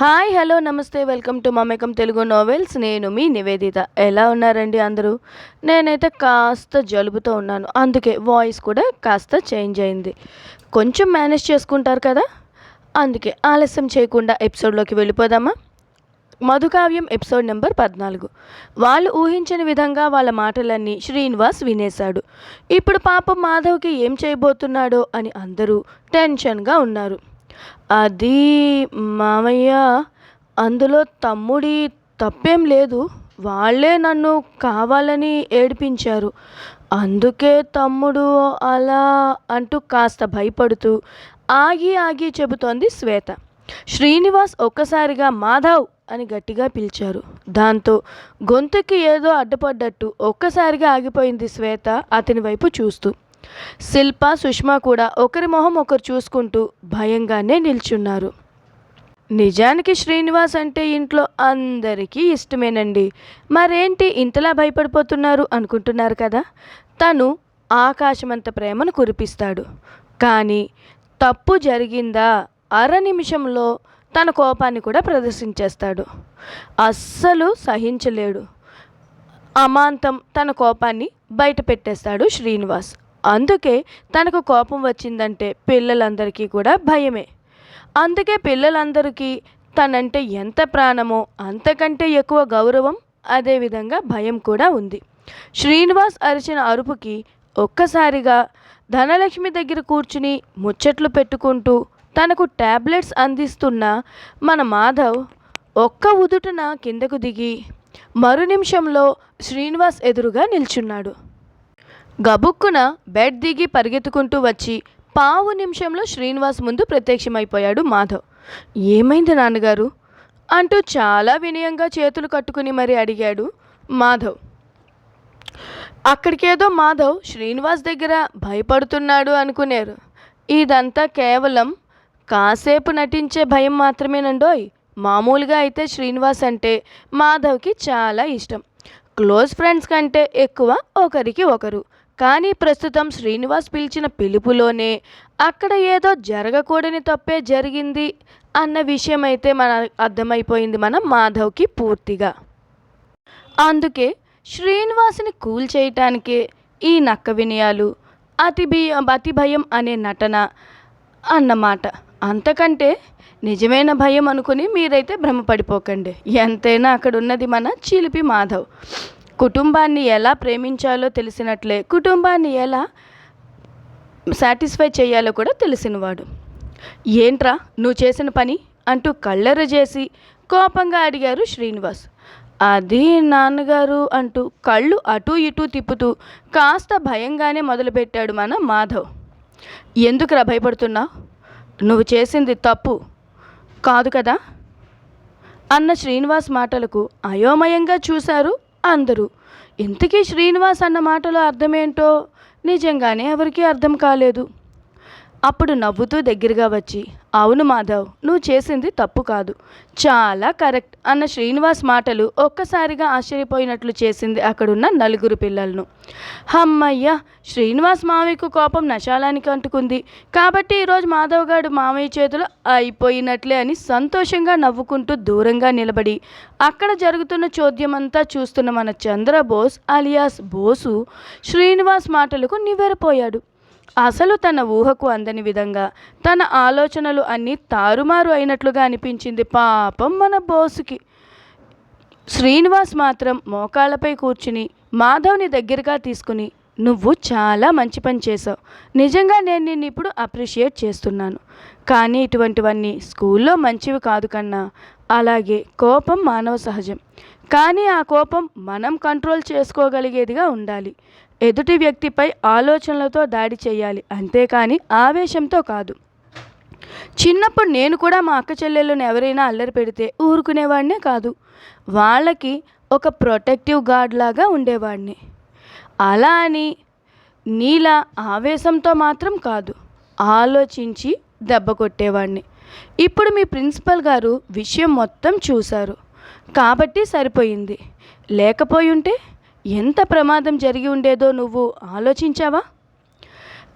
Hi hello నమస్తే welcome to Mamekam Telugu novels. నేను మీ నివేదిత. ఎలా ఉన్నారండి అందరూ? నేనైతే కాస్త జలుబుతో ఉన్నాను. అందుకే వాయిస్ కూడా కాస్త చేంజ్ అయింది. కొంచెం మేనేజ్ చేసుకుంటారు కదా? అందుకే ఆలస్యం చేయకుండా ఎపిసోడ్లోకి వెళ్ళిపోదామా? మధుకావ్యం ఎపిసోడ్ నెంబర్ పద్నాలుగు. వాళ్ళు ఊహించని విధంగా వాళ్ళ మాటలన్నీ శ్రీనివాస్ వినేశాడు. ఇప్పుడు పాపం మాధవ్కి ఏం చేయబోతున్నాడో అని అందరూ టెన్షన్గా ఉన్నారు. అది మామయ్య అందులో తమ్ముడి తప్పేం లేదు. వాళ్ళే నన్ను కావాలని ఏడిపించారు. అందుకే తమ్ముడు అలా అంటూ కాస్త భయపడుతూ ఆగి ఆగి చెబుతోంది శ్వేత. శ్రీనివాస్ ఒక్కసారిగా మాధవ్ అని గట్టిగా పిలిచారు. దాంతో గొంతుకి ఏదో అడ్డుపడ్డట్టు ఒక్కసారిగా ఆగిపోయింది శ్వేత అతని వైపు చూస్తూ. శిల్ప సుష్మా కూడా ఒకరి మొహం ఒకరు చూసుకుంటూ భయంగానే నిల్చున్నారు. నిజానికి శ్రీనివాస్ అంటే ఇంట్లో అందరికీ ఇష్టమేనండి. మరేంటి ఇంతలా భయపడిపోతున్నారు అనుకుంటున్నారు కదా? తను ఆకాశమంత ప్రేమను కురిపిస్తాడు. కానీ తప్పు జరిగిందా? అర నిమిషంలో తన కోపాన్ని కూడా ప్రదర్శించేస్తాడు. అస్సలు సహించలేడు. అమాంతం తన కోపాన్ని బయట పెట్టేస్తాడు శ్రీనివాస్. అందుకే తనకు కోపం వచ్చిందంటే పిల్లలందరికీ కూడా భయమే. అందుకే పిల్లలందరికీ తనంటే ఎంత ప్రాణమో అంతకంటే ఎక్కువ గౌరవం అదేవిధంగా భయం కూడా ఉంది. శ్రీనివాస్ అరిచిన అరుపుకి ఒక్కసారిగా ధనలక్ష్మి దగ్గర కూర్చుని ముచ్చట్లు పెట్టుకుంటూ తనకు ట్యాబ్లెట్స్ అందిస్తున్న మన మాధవ్ ఒక్క ఉదుటన కిందకు దిగి మరు నిమిషంలో శ్రీనివాస్ ఎదురుగా నిల్చున్నాడు. గబుక్కున బెడ్ దిగి పరిగెత్తుకుంటూ వచ్చి పావు నిమిషంలో శ్రీనివాస్ ముందు ప్రత్యక్షమైపోయాడు మాధవ్. ఏమైంది నాన్నగారు? అంటూ చాలా వినయంగా చేతులు కట్టుకుని మరి అడిగాడు మాధవ్. అక్కడికేదో మాధవ్ శ్రీనివాస్ దగ్గర భయపడుతున్నాడు అనుకునేరు. ఇదంతా కేవలం కాసేపు నటించే భయం మాత్రమేనండోయ్. మామూలుగా అయితే శ్రీనివాస్ అంటే మాధవ్కి చాలా ఇష్టం. క్లోజ్ ఫ్రెండ్స్ కంటే ఎక్కువ ఒకరికి ఒకరు. కానీ ప్రస్తుతం శ్రీనివాస్ పిలిచిన పిలుపులోనే అక్కడ ఏదో జరగకూడని తప్పే జరిగింది అన్న విషయం అయితే మన అర్థమైపోయింది మన మాధవ్కి పూర్తిగా. అందుకే శ్రీనివాస్ని కూల్ చేయటానికే ఈ నక్క వినయాలు అతి భయ అతి భయం అనే నటన అన్నమాట. అంతకంటే నిజమైన భయం అనుకుని మీరైతే భ్రమపడిపోకండి. ఎంతైనా అక్కడ ఉన్నది మన చిలిపి మాధవ్. కుటుంబాన్ని ఎలా ప్రేమించాలో తెలిసినట్లే కుటుంబాన్ని ఎలా సాటిస్ఫై చేయాలో కూడా తెలిసినవాడు. ఏంట్రా నువ్వు చేసిన పని? అంటూ కళ్ళెర చేసి కోపంగా అడిగారు శ్రీనివాస్. అది నాన్నగారు అంటూ కళ్ళు అటూ ఇటూ తిప్పుతూ కాస్త భయంగానే మొదలుపెట్టాడు మన మాధవ్. ఎందుకురా భయపడుతున్నావు నువ్వు చేసింది తప్పు. కాదు కదా? అన్న శ్రీనివాస్ మాటలకు అయోమయంగా చూశారు అందరూ. ఇంతకీ శ్రీనివాస్ అన్న మాటలో అర్థమేంటో నిజంగానే ఎవరికీ అర్థం కాలేదు. అప్పుడు నవ్వుతూ దగ్గరగా వచ్చి అవును మాధవ్ నువ్వు చేసింది తప్పు కాదు. చాలా కరెక్ట్ అన్న శ్రీనివాస్ మాటలు ఒక్కసారిగా ఆశ్చర్యపోయినట్లు చేసింది అక్కడున్న నలుగురు పిల్లలను. హమ్మయ్య శ్రీనివాస్ మావయ్యకు కోపం నశాలానికి అంటుకుంది. కాబట్టి ఈరోజు మాధవ్ గారు మామయ్య చేతులు అయిపోయినట్లే అని సంతోషంగా నవ్వుకుంటూ దూరంగా నిలబడి అక్కడ జరుగుతున్న చోద్యమంతా చూస్తున్న మన చంద్రబోస్ అలియాస్ బోసు శ్రీనివాస్ మాటలకు నివ్వెరపోయాడు. అసలు తన ఊహకు అందని విధంగా తన ఆలోచనలు అన్నీ తారుమారు అయినట్లుగా అనిపించింది పాపం మన బోసుకి. శ్రీనివాస్ మాత్రం మోకాళ్ళపై కూర్చుని మాధవ్ని దగ్గరగా తీసుకుని నువ్వు చాలా మంచి పని చేసావు నిజంగా నేను నిన్ను ఇప్పుడు అప్రిషియేట్ చేస్తున్నాను. కానీ ఇటువంటివన్నీ స్కూల్లో మంచివి కాదు కన్నా. అలాగే కోపం మానవ సహజం. కానీ ఆ కోపం మనం కంట్రోల్ చేసుకోగలిగేదిగా ఉండాలి. ఎదుటి వ్యక్తిపై ఆలోచనలతో దాడి చేయాలి. అంతేకాని ఆవేశంతో కాదు. చిన్నప్పుడు నేను కూడా మా అక్క చెల్లెళ్ళను ఎవరైనా అల్లరి పెడితే ఊరుకునేవాడినే కాదు. వాళ్ళకి ఒక ప్రొటెక్టివ్ గార్డ్ లాగా ఉండేవాడిని. అలా అని నీలా ఆవేశంతో మాత్రం కాదు. ఆలోచించి దెబ్బ కొట్టేవాడిని. ఇప్పుడు మీ ప్రిన్సిపల్ గారు విషయం మొత్తం చూశారు. కాబట్టి సరిపోయింది. లేకపోయి ఉంటే ఎంత ప్రమాదం జరిగి ఉండేదో నువ్వు ఆలోచించావా?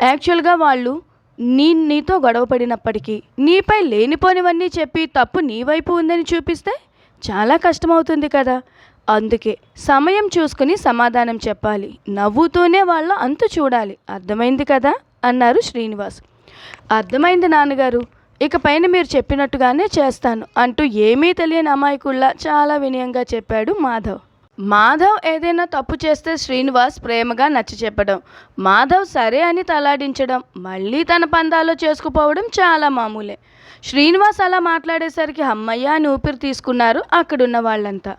యాక్చువల్గా వాళ్ళు నీ నీతో గొడవపడినప్పటికీ నీపై లేనిపోనివన్నీ చెప్పి తప్పు నీ వైపు ఉందని చూపిస్తే చాలా కష్టమవుతుంది కదా. అందుకే సమయం చూసుకుని సమాధానం చెప్పాలి. నవ్వుతూనే వాళ్ళ అంతు చూడాలి. అర్థమైంది కదా? అన్నారు శ్రీనివాస్. అర్థమైంది నాన్నగారు. ఇక పైన మీరు చెప్పినట్టుగానే చేస్తాను అంటూ ఏమీ తెలియని అమాయకుల్లా చాలా వినయంగా చెప్పాడు మాధవ్. మాధవ్ ఏదైనా తప్పు చేస్తే శ్రీనివాస్ ప్రేమగా నచ్చ చెప్పడం మాధవ్ సరే అని తలాడించడం మళ్ళీ తన పందాలో చేసుకుపోవడం చాలా మామూలే. శ్రీనివాస్ అలా మాట్లాడేసరికి అమ్మయ్య అని ఊపిరి తీసుకున్నారు అక్కడున్న వాళ్ళంతా.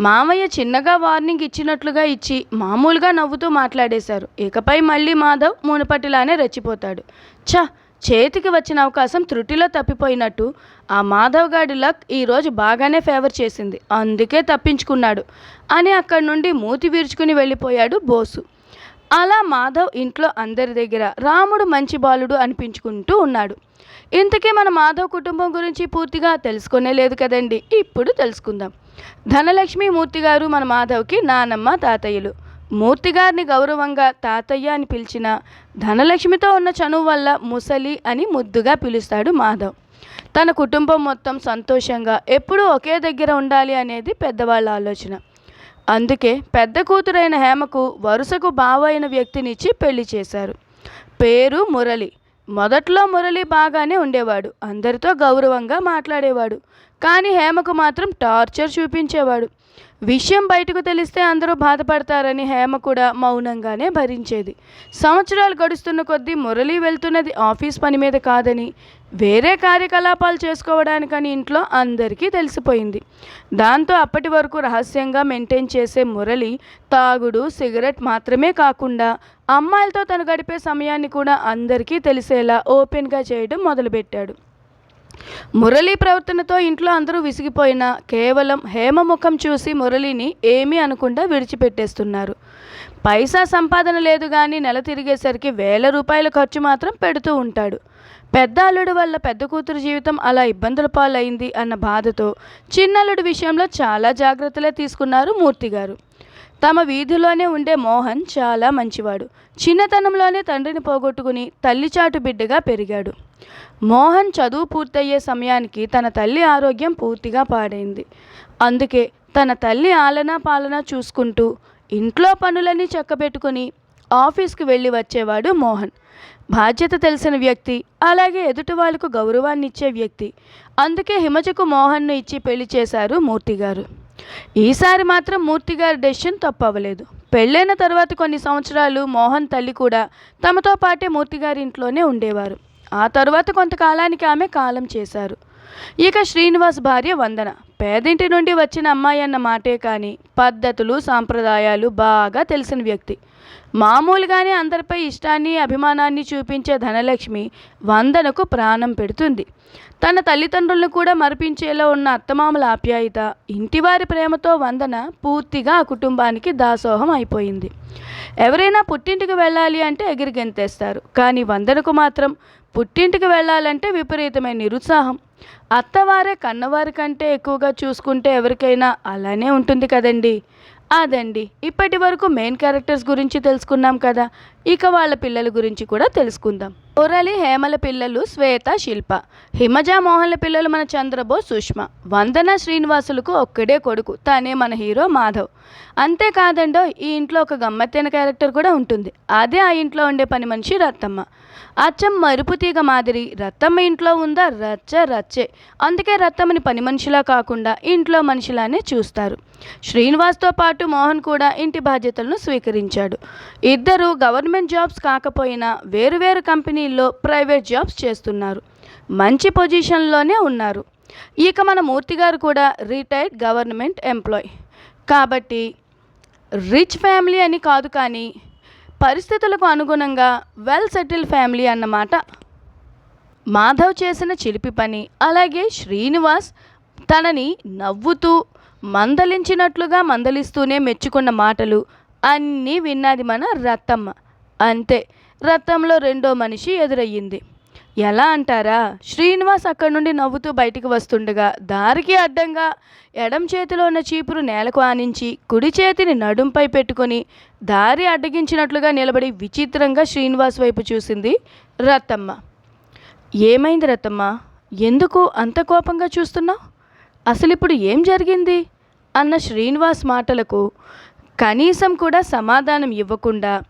మామయ్య చిన్నగా వార్నింగ్ ఇచ్చినట్లుగా ఇచ్చి మామూలుగా నవ్వుతూ మాట్లాడేశారు. ఇకపై మళ్ళీ మాధవ్ మునుపటిలానే రెచ్చిపోతాడు. ఛ! చేతికి వచ్చిన అవకాశం త్రుటిలో తప్పిపోయినట్టు ఆ మాధవ్ గాడి లక్ ఈరోజు బాగానే ఫేవర్ చేసింది. అందుకే తప్పించుకున్నాడు. అని అక్కడి నుండి మూతి వీర్చుకుని వెళ్ళిపోయాడు బోసు. అలా మాధవ్ ఇంట్లో అందరి దగ్గర రాముడు మంచి బాలుడు అనిపించుకుంటూ ఉన్నాడు. ఇంతకీ మన మాధవ్ కుటుంబం గురించి పూర్తిగా తెలుసుకునే లేదు కదండి. ఇప్పుడు తెలుసుకుందాం. ధనలక్ష్మి మూర్తి గారు మన మాధవ్కి నానమ్మ తాతయ్యలు. మూర్తి గారిని గౌరవంగా తాతయ్య అని పిలిచిన ధనలక్ష్మితో ఉన్న చనువు వల్ల ముసలి అని ముద్దుగా పిలుస్తాడు మాధవ్. తన కుటుంబం మొత్తం సంతోషంగా ఎప్పుడూ ఒకే దగ్గర ఉండాలి అనేది పెద్దవాళ్ళ ఆలోచన. అందుకే పెద్ద కూతురైన హేమకు వరుసకు బావైన వ్యక్తినిచ్చి పెళ్ళి చేశారు. పేరు మురళి. మొదట్లో మురళి బాగానే ఉండేవాడు అందరితో గౌరవంగా మాట్లాడేవాడు. కానీ హేమకు మాత్రం టార్చర్ చూపించేవాడు. విషయం బయటకు తెలిస్తే అందరూ బాధపడతారని హేమ కూడా మౌనంగానే భరించేది. సంవత్సరాలు గడుస్తున్న కొద్దీ మురళి వెళ్తున్నది ఆఫీస్ పని మీద కాదని వేరే కార్యకలాపాలు చేసుకోవడానికని ఇంట్లో అందరికీ తెలిసిపోయింది. దాంతో అప్పటి వరకు రహస్యంగా మెయింటైన్ చేసే మురళి తాగుడు సిగరెట్ మాత్రమే కాకుండా అమ్మాయిలతో తను గడిపే సమయాన్ని కూడా అందరికీ తెలిసేలా ఓపెన్గా చేయడం మొదలుపెట్టాడు. మురళి ప్రవర్తనతో ఇంట్లో అందరూ విసిగిపోయినా కేవలం హేమ ముఖం చూసి మురళిని ఏమీ అనకుండా విడిచిపెట్టేస్తున్నారు. పైసా సంపాదన లేదు కానీ నెల తిరిగేసరికి వేల రూపాయల ఖర్చు మాత్రం పెడుతూ ఉంటాడు. పెద్ద అల్లుడు వల్ల పెద్ద కూతురు జీవితం అలా ఇబ్బందుల పాలైంది అన్న బాధతో చిన్నల్లుడి విషయంలో చాలా జాగ్రత్తలే తీసుకున్నారు మూర్తి గారు తమ వీధిలోనే ఉండే మోహన్ చాలా మంచివాడు. చిన్నతనంలోనే తండ్రిని పోగొట్టుకుని తల్లిచాటు బిడ్డగా పెరిగాడు. మోహన్ చదువు పూర్తయ్యే సమయానికి తన తల్లి ఆరోగ్యం పూర్తిగా పాడైంది. అందుకే తన తల్లి ఆలనా పాలన చూసుకుంటూ ఇంట్లో పనులన్నీ చక్కబెట్టుకుని ఆఫీస్కి వెళ్ళి వచ్చేవాడు మోహన్. బాధ్యత తెలిసిన వ్యక్తి అలాగే ఎదుటి వాళ్ళకు గౌరవాన్ని ఇచ్చే వ్యక్తి. అందుకే హిమజకు మోహన్ను ఇచ్చి పెళ్ళి చేశారు మూర్తి గారు ఈసారి మాత్రం మూర్తి గారి డెసిషన్ తప్పవలేదు. పెళ్ళైన తర్వాత కొన్ని సంవత్సరాలు మోహన్ తల్లి కూడా తమతో పాటే మూర్తి గారి ఇంట్లోనే ఉండేవారు. ఆ తర్వాత కొంతకాలానికి ఆమె కాలం చేశారు. ఇక శ్రీనివాస్ భార్య వందన. పేదింటి నుండి వచ్చిన అమ్మాయి అన్న మాటే కానీ పద్ధతులు సాంప్రదాయాలు బాగా తెలిసిన వ్యక్తి. మామూలుగానే అందరిపై ఇష్టాన్ని అభిమానాన్ని చూపించే ధనలక్ష్మి వందనకు ప్రాణం పెడుతుంది. తన తల్లిదండ్రులను కూడా మరిపించేలా ఉన్న అత్తమామల ఆప్యాయత ఇంటివారి ప్రేమతో వందన పూర్తిగా ఆ కుటుంబానికి దాసోహం అయిపోయింది. ఎవరైనా పుట్టింటికి వెళ్ళాలి అంటే ఎగిరి గెంతేస్తారు కానీ వందనకు మాత్రం పుట్టింటికి వెళ్ళాలంటే విపరీతమైన నిరుత్సాహం. అత్తవారే కన్నవారి కంటే ఎక్కువగా చూసుకుంటే ఎవరికైనా అలానే ఉంటుంది కదండి. అదండి ఇప్పటి వరకు మెయిన్ క్యారెక్టర్స్ గురించి తెలుసుకున్నాం కదా. ఇక వాళ్ళ పిల్లల గురించి కూడా తెలుసుకుందాం. మురళి హేమల పిల్లలు శ్వేత శిల్ప. హిమజ మోహన్ల పిల్లలు మన చంద్రబోస్ సుష్మ. వందన శ్రీనివాసులకు ఒక్కడే కొడుకు. తనే మన హీరో మాధవ్. అంతేకాదండో ఈ ఇంట్లో ఒక గమ్మత్తైన క్యారెక్టర్ కూడా ఉంటుంది. అదే ఆ ఇంట్లో ఉండే పని మనిషి రత్తమ్మ. అచ్చం మరుపు తీగ మాదిరి రత్తమ్మ ఇంట్లో ఉందా? రచ్చ రచ్చే. అందుకే రత్తమ్మని పని మనిషిలా కాకుండా ఇంట్లో మనిషిలానే చూస్తారు. శ్రీనివాస్తో పాటు మోహన్ కూడా ఇంటి బాధ్యతలను స్వీకరించాడు. ఇద్దరు గవర్నమెంట్ జాబ్స్ కాకపోయినా వేరువేరు కంపెనీల్లో ప్రైవేట్ జాబ్స్ చేస్తున్నారు. మంచి పొజిషన్లోనే ఉన్నారు. ఇక మన మూర్తి గారు కూడా రిటైర్డ్ గవర్నమెంట్ ఎంప్లాయ్. కాబట్టి రిచ్ ఫ్యామిలీ అని కాదు కానీ పరిస్థితులకు అనుగుణంగా వెల్ సెటిల్ ఫ్యామిలీ అన్నమాట. మాధవ్ చేసిన చిలిపి పని అలాగే శ్రీనివాస్ తనని నవ్వుతూ మందలించినట్లుగా మందలిస్తూనే మెచ్చుకున్న మాటలు అన్నీ విన్నది మన రత్తమ్మ. అంతే. రథంలో రెండో మనిషి ఎదురయ్యింది. ఎలా అంటారా? శ్రీనివాస్ అక్కడి నుండి నవ్వుతూ బయటికి వస్తుండగా దారికి అడ్డంగా ఎడం చేతిలో ఉన్న చీపురు నేలకు ఆనించి కుడి చేతిని నడుంపై పెట్టుకొని దారి అడ్డగించినట్లుగా నిలబడి విచిత్రంగా శ్రీనివాస్ వైపు చూసింది రత్తమ్మ ఏమైంది రత్తమ్మ ఎందుకు అంత కోపంగా చూస్తున్నావు? అసలు ఇప్పుడు ఏం జరిగింది? అన్న శ్రీనివాస్ మాటలకు కనీసం కూడా సమాధానం ఇవ్వకుండా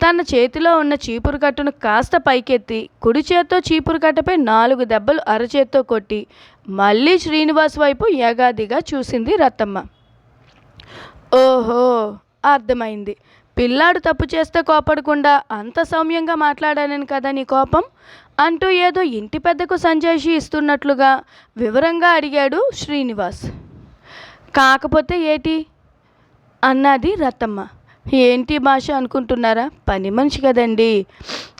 తన చేతిలో ఉన్న చీపురు కట్టును కాస్త పైకెత్తి కుడి చేత్తో చీపురు కట్టపై నాలుగు దెబ్బలు అరచేత్తో కొట్టి మళ్ళీ శ్రీనివాస్ వైపు యగాదిగా చూసింది రత్తమ్మ ఓహో! అర్థమైంది. పిల్లాడు తప్పు చేస్తే కోపడకుండా అంత సౌమ్యంగా మాట్లాడానని కదా నీ కోపం? అంటూ ఏదో ఇంటి పెద్దకు సంజాయిషి ఇస్తున్నట్లుగా వివరంగా అడిగాడు శ్రీనివాస్. కాకపోతే ఏటి? అన్నది రత్తమ్మ ఏంటి భాష అనుకుంటున్నారా? పని మనిషి కదండి.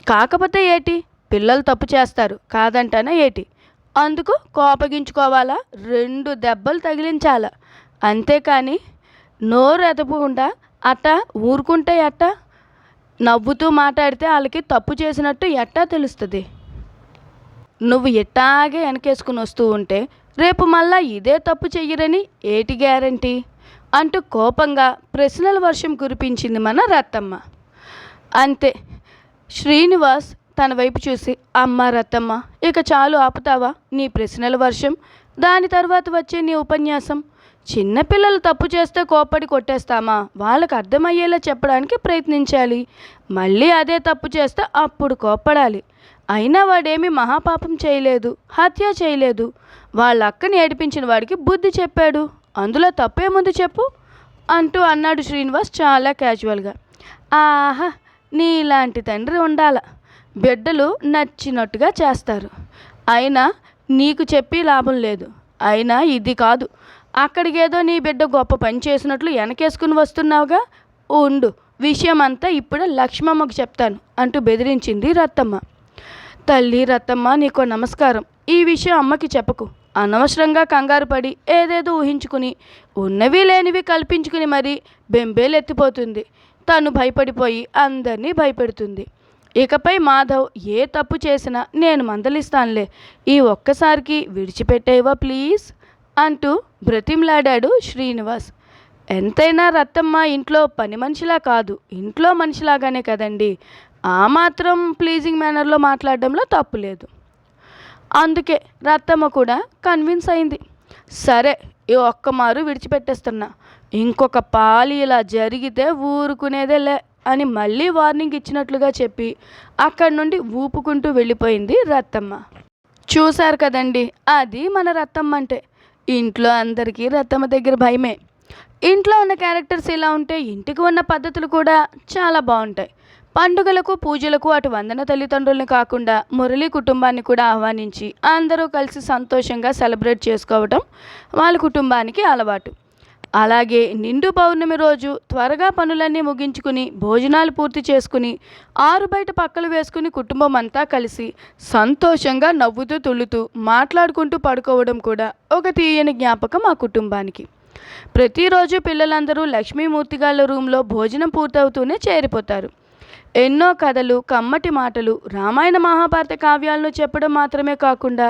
కాకపోతే ఏటి? పిల్లలు తప్పు చేస్తారు. కాదంటానా ఏటి? అందుకు కోపగించుకోవాలా? రెండు దెబ్బలు తగిలించాలా? అంతేకాని నోరు ఎదపకుండా అట్ట ఊరుకుంటే ఎట్ట? నవ్వుతూ మాట్లాడితే వాళ్ళకి తప్పు చేసినట్టు ఎట్టా తెలుస్తుంది? నువ్వు ఎట్టాగే వెనకేసుకుని వస్తూ ఉంటే రేపు మళ్ళా ఇదే తప్పు చెయ్యరని ఏటి గ్యారంటీ? అంటూ కోపంగా ప్రశ్నల వర్షం కురిపించింది మన రత్తమ్మ అంతే శ్రీనివాస్ తన వైపు చూసి అమ్మ రత్తమ్మ ఇక చాలు ఆపుతావా? నీ ప్రశ్నల వర్షం దాని తర్వాత వచ్చే నీ ఉపన్యాసం. చిన్నపిల్లలు తప్పు చేస్తే కోపడి కొట్టేస్తామా? వాళ్ళకి అర్థమయ్యేలా చెప్పడానికి ప్రయత్నించాలి. మళ్ళీ అదే తప్పు చేస్తే అప్పుడు కోప్పడాలి. అయినా వాడేమీ మహాపాపం చేయలేదు హత్య చేయలేదు. వాళ్ళ అక్కని ఏడిపించిన వాడికి బుద్ధి చెప్పాడు. అందులో తప్పేముంది చెప్పు? అంటూ అన్నాడు శ్రీనివాస్ చాలా క్యాజువల్గా. ఆహా నీలాంటి తండ్రి ఉండాల. బిడ్డలు నచ్చినట్టుగా చేస్తారు. అయినా నీకు చెప్పి లాభం లేదు. అయినా ఇది కాదు. అక్కడికేదో నీ బిడ్డ గొప్ప పని చేసినట్లు వెనకేసుకుని వస్తున్నావుగా? ఉండు విషయం అంతా ఇప్పుడే లక్ష్మమ్మకు చెప్తాను అంటూ బెదిరించింది రత్తమ్మ. తల్లి రత్తమ్మ నీకో నమస్కారం. ఈ విషయం అమ్మకి చెప్పకు. అనవసరంగా కంగారు పడి ఏదేదో ఊహించుకుని ఉన్నవి లేనివి కల్పించుకుని మరీ బెంబేలు ఎత్తిపోతుంది తను భయపడిపోయి అందరినీ భయపెడుతుంది. ఇకపై మాధవ్ ఏ తప్పు చేసినా నేను మందలిస్తానులే. ఈ ఒక్కసారికి విడిచిపెట్టేవా ప్లీజ్? అంటూ బ్రతిమలాడాడు శ్రీనివాస్. ఎంతైనా రత్తమ్మ ఇంట్లో పని మనిషిలా కాదు ఇంట్లో మనిషిలాగానే కదండి. ఆ మాత్రం ప్లీజింగ్ మేనర్లో మాట్లాడడంలో తప్పు లేదు. అందుకే రత్తమ్మ కూడా కన్విన్స్ అయింది. సరే ఈ ఒక్క మారు విడిచిపెట్టేస్తున్నా. ఇంకొక పాలి ఇలా జరిగితే ఊరుకునేదే లే అని మళ్ళీ వార్నింగ్ ఇచ్చినట్లుగా చెప్పి అక్కడి నుండి ఊపుకుంటూ వెళ్ళిపోయింది రత్తమ్మ. చూశారు కదండి అది మన రత్తమ్మ అంటే ఇంట్లో అందరికీ రత్తమ్మ దగ్గర భయమే. ఇంట్లో ఉన్న క్యారెక్టర్స్ ఇలా ఉంటే ఇంటికి ఉన్న పద్ధతులు కూడా చాలా బాగుంటాయి. పండుగలకు పూజలకు అటు వందన తల్లిదండ్రుల్ని కాకుండా మురళి కుటుంబాన్ని కూడా ఆహ్వానించి అందరూ కలిసి సంతోషంగా సెలబ్రేట్ చేసుకోవటం వాళ్ళ కుటుంబానికి అలవాటు. అలాగే నిండు పౌర్ణమి రోజు త్వరగా పనులన్నీ ముగించుకుని భోజనాలు పూర్తి చేసుకుని ఆరు బయట పక్కలు వేసుకుని కుటుంబం అంతా కలిసి సంతోషంగా నవ్వుతూ తుళ్ళుతూ మాట్లాడుకుంటూ పడుకోవడం కూడా ఒక తీయని జ్ఞాపకం ఆ కుటుంబానికి. ప్రతిరోజు పిల్లలందరూ లక్ష్మీమూర్తి గాళ్ళ రూమ్లో భోజనం పూర్తవుతూనే చేరిపోతారు. ఎన్నో కథలు కమ్మటి మాటలు రామాయణ మహాభారత కావ్యాలను చెప్పడం మాత్రమే కాకుండా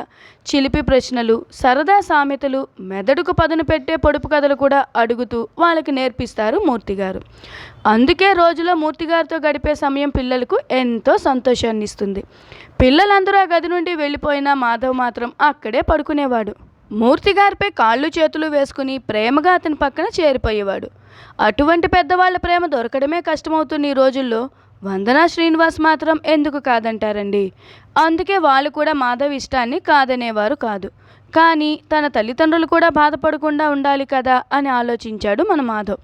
చిలిపి ప్రశ్నలు సరదా సామెతలు మెదడుకు పదును పెట్టే పొడుపు కథలు కూడా అడుగుతూ వాళ్ళకి నేర్పిస్తారు మూర్తిగారు. అందుకే రోజులో మూర్తిగారితో గడిపే సమయం పిల్లలకు ఎంతో సంతోషాన్ని ఇస్తుంది పిల్లలందరూ ఆ గది నుండి వెళ్ళిపోయిన మాధవ్ మాత్రం అక్కడే పడుకునేవాడు. మూర్తిగారిపై కాళ్ళు చేతులు వేసుకుని ప్రేమగా అతని పక్కన చేరిపోయేవాడు. అటువంటి పెద్దవాళ్ళ ప్రేమ దొరకడమే కష్టమవుతున్న ఈ రోజుల్లో వందనా శ్రీనివాస్ మాత్రం ఎందుకు కాదంటారండి? అందుకే వాళ్ళు కూడా మాధవ్ ఇష్టాన్ని కాదనేవారు కాదు. కానీ తన తల్లిదండ్రులు కూడా బాధపడకుండా ఉండాలి కదా అని ఆలోచించాడు మన మాధవ్.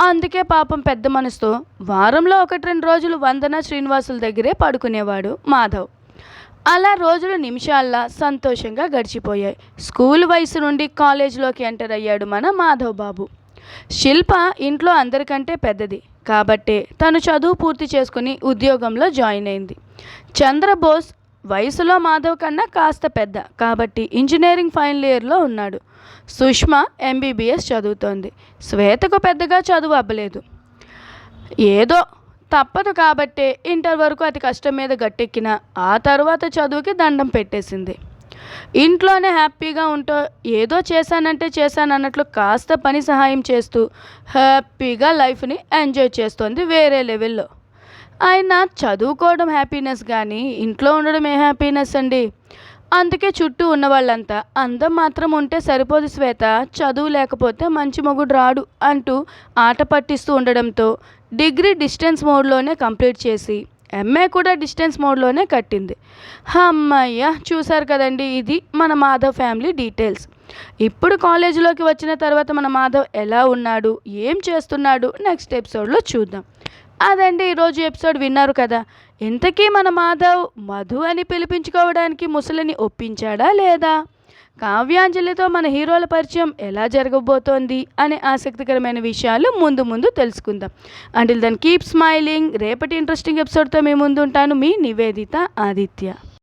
అందుకే పాపం పెద్ద మనసుతో వారంలో ఒకటి రెండు రోజులు వందన శ్రీనివాసుల దగ్గరే పడుకునేవాడు మాధవ్. అలా రోజులు నిమిషాల్లా సంతోషంగా గడిచిపోయాయి. స్కూల్ వయసు నుండి కాలేజీలోకి ఎంటర్ అయ్యాడు మన మాధవ్ బాబు. శిల్ప ఇంట్లో అందరికంటే పెద్దది. కాబట్టే తను చదువు పూర్తి చేసుకుని ఉద్యోగంలో జాయిన్ అయింది. చంద్రబోస్ వయసులో మాధవ్ కన్నా కాస్త పెద్ద కాబట్టి ఇంజనీరింగ్ ఫైనల్ ఇయర్లో ఉన్నాడు. సుష్మ ఎంబీబీఎస్ చదువుతోంది. శ్వేతకు పెద్దగా చదువు అవ్వలేదు ఏదో తప్పదు కాబట్టే ఇంటర్ వరకు అతి కష్టం మీద గట్టెక్కిన ఆ తర్వాత చదువుకి దండం పెట్టేసింది. ఇంట్లోనే హ్యాపీగా ఉంటూ ఏదో చేశానంటే చేశాను అన్నట్లు కాస్త పని సహాయం చేస్తూ హ్యాపీగా లైఫ్ని ఎంజాయ్ చేస్తోంది వేరే లెవెల్లో. ఆయన చదువుకోవడం హ్యాపీనెస్ కానీ ఇంట్లో ఉండడం ఏ హ్యాపీనెస్ అండి? అందుకే చుట్టూ ఉన్న వాళ్ళంతా అందం మాత్రం ఉంటే సరిపోదు శ్వేత చదువు లేకపోతే మంచి మొగుడు రాడు అంటూ ఆట పట్టిస్తూ ఉండడంతో డిగ్రీ డిస్టెన్స్ మోడ్లోనే కంప్లీట్ చేసి ఎంఏ కూడా డిస్టెన్స్ మోడ్లోనే కట్టింది. అమ్మయ్య చూశారు కదండి ఇది మన మాధవ్ ఫ్యామిలీ డీటెయిల్స్ ఇప్పుడు కాలేజీలోకి వచ్చిన తర్వాత మన మాధవ్ ఎలా ఉన్నాడు ఏం చేస్తున్నాడు నెక్స్ట్ ఎపిసోడ్లో చూద్దాం. అదండి ఈరోజు ఎపిసోడ్ విన్నారు కదా. ఇంతకీ మన మాధవ్ మధు అని పిలిపించుకోవడానికి ముసలిని ఒప్పించాడా లేదా? కావ్యాంజలితో మన హీరోల పరిచయం ఎలా జరగబోతోంది అనే ఆసక్తికరమైన విషయాలు ముందు ముందు తెలుసుకుందాం. అంటిల్ దెన్ కీప్ స్మైలింగ్ రేపటి ఇంట్రెస్టింగ్ ఎపిసోడ్తో మీ ముందు ఉంటాను మీ నివేదిత ఆదిత్య.